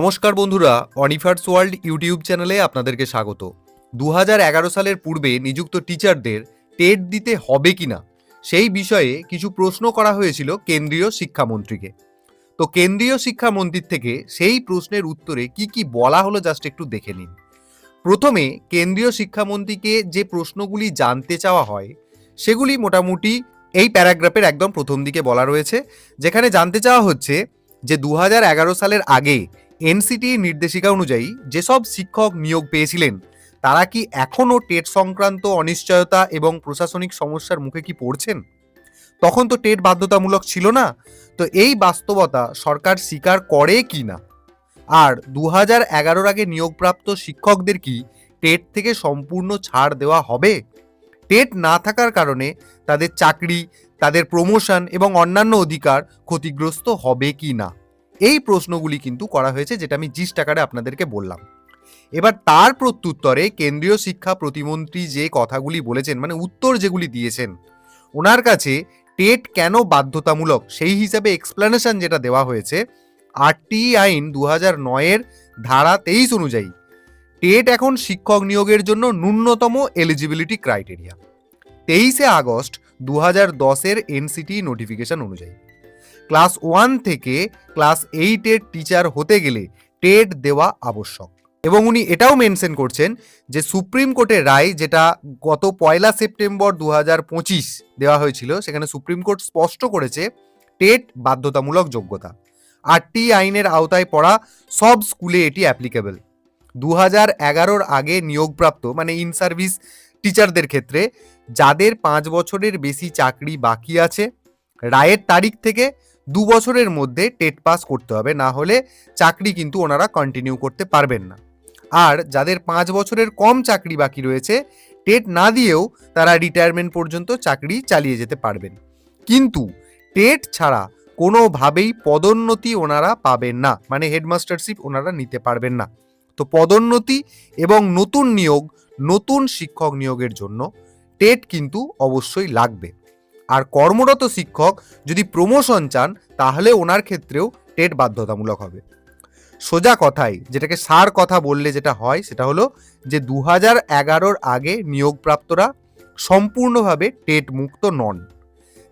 নমস্কার বন্ধুরা অনিফার্স world YouTube চ্যানেলে আপনাদেরকে স্বাগত। দু হাজার এগারো সালের পূর্বে নিযুক্ত টিচারদের টেট দিতে হবে কিনা, সেই বিষয়ে কিছু প্রশ্ন করা হয়েছিল কেন্দ্রীয় শিক্ষামন্ত্রীকে। তো কেন্দ্রীয় শিক্ষামন্ত্রীর থেকে সেই প্রশ্নের উত্তরে কি কি বলা হলো জাস্ট একটু দেখে নিন। প্রথমে, কেন্দ্রীয় শিক্ষামন্ত্রীকে যে প্রশ্নগুলি জানতে চাওয়া হয়, সেগুলি মোটামুটি এই প্যারাগ্রাফের একদম প্রথম দিকে বলা রয়েছে, যেখানে জানতে চাওয়া হচ্ছে যে দু হাজার এগারো সালের আগে এনসিটি নির্দেশিকা অনুযায়ী যেসব শিক্ষক নিয়োগ পেয়েছিলেন, তারা কি এখনও টেট সংক্রান্ত অনিশ্চয়তা এবং প্রশাসনিক সমস্যার মুখে কি পড়ছেন? তখন তো টেট বাধ্যতামূলক ছিল না, তো এই বাস্তবতা সরকার স্বীকার করে কি না? আর দু হাজার এগারোর আগে নিয়োগপ্রাপ্ত শিক্ষকদের কি টেট থেকে সম্পূর্ণ ছাড় দেওয়া হবে? টেট না থাকার কারণে তাদের চাকরি, তাদের প্রমোশন এবং অন্যান্য অধিকার ক্ষতিগ্রস্ত হবে কি না? এই প্রশ্নগুলি কিন্তু করা হয়েছে, যেটা আমি জিস টাকারে আপনাদেরকে বললাম। এবার তার প্রত্যুত্তরে কেন্দ্রীয় শিক্ষা প্রতিমন্ত্রী যে কথাগুলি বলেছেন মানে উত্তর যেগুলি দিয়েছেন, ওনার কাছে টেট কেন বাধ্যতামূলক? সেই হিসাবে এক্সপ্লেনেশন যেটা দেওয়া হয়েছে আরটি আইন দু হাজার নয়ের ধারা তেইশ অনুযায়ী, টেট এখন শিক্ষক নিয়োগের জন্য ন্যূনতম এলিজিবিলিটি ক্রাইটেরিয়া তেইশে আগস্ট দু হাজার দশের এনসিটি নোটিফিকেশন অনুযায়ী। ক্লাস ওয়ান থেকে ক্লাস এইটের টিচার হতে গেলে টেট দেওয়া আবশ্যক। এবং উনি এটাও মেনশন করছেন যে সুপ্রিম কোর্টের রায় যেটা গত পয়লা সেপ্টেম্বর দু হাজার পঁচিশ দেওয়া হয়েছিল, সেখানে সুপ্রিম কোর্ট স্পষ্ট করেছে টেট বাধ্যতামূলক যোগ্যতা। আটটি আইনের আওতায় পড়া সব স্কুলে এটি অ্যাপ্লিকেবল। দু হাজার এগারোর আগে নিয়োগপ্রাপ্ত মানে ইন সার্ভিস টিচারদের ক্ষেত্রে, যাদের পাঁচ বছরের বেশি চাকরি বাকি আছে, রায়ের তারিখ থেকে দু বছরের মধ্যে টেট পাস করতে হবে, না হলে চাকরি কিন্তু ওনারা কন্টিনিউ করতে পারবেন না। আর যাদের পাঁচ বছরের কম চাকরি বাকি রয়েছে, টেট না দিয়েও তারা রিটায়ারমেন্ট পর্যন্ত চাকরি চালিয়ে যেতে পারবেন। কিন্তু টেট ছাড়া কোনোভাবেই পদোন্নতি ওনারা পাবেন না মানে হেডমাস্টারশিপ ওনারা নিতে পারবেন না। তো পদোন্নতি এবং নতুন নিয়োগ, নতুন শিক্ষক নিয়োগের জন্য টেট কিন্তু অবশ্যই লাগবে। আর কর্মরত শিক্ষক যদি প্রমোশন চান, তাহলে ওনার ক্ষেত্রেও টেট বাধ্যতামূলক হবে। সোজা কথাই, যেটাকে সার কথা বললে যেটা হয়, সেটা হলো যে দু হাজার এগারোর আগে নিয়োগপ্রাপ্তরা সম্পূর্ণভাবে টেট মুক্ত নন।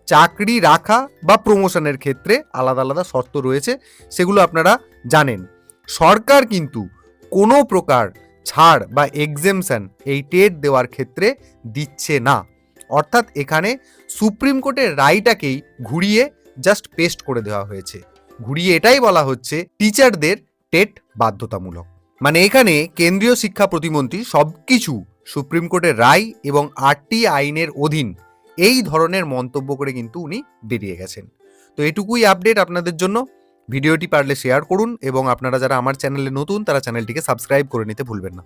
চাকরি রাখা বা প্রমোশনের ক্ষেত্রে আলাদা আলাদা শর্ত রয়েছে, সেগুলো আপনারা জানেন। সরকার কিন্তু কোনো প্রকার ছাড় বা এক্সেমশন এই টেট দেওয়ার ক্ষেত্রে দিচ্ছে না। অর্থাৎ এখানে সুপ্রিম কোর্টের রায়টাকেই ঘুরিয়ে জাস্ট পেস্ট করে দেওয়া হয়েছে। ঘুরিয়ে এটাই বলা হচ্ছে টিচারদের টেট বাধ্যতামূলক। মানে এখানে কেন্দ্রীয় শিক্ষা প্রতিমন্ত্রী সব কিছু সুপ্রিম কোর্টের রায় এবং আটটি আইনের অধীন এই ধরনের মন্তব্য করে কিন্তু উনি বেরিয়ে গেছেন। তো এটুকুই আপডেট আপনাদের জন্য। ভিডিওটি পারলে শেয়ার করুন এবং আপনারা যারা আমার চ্যানেলে নতুন তারা চ্যানেলটিকে সাবস্ক্রাইব করে নিতে ভুলবেন না।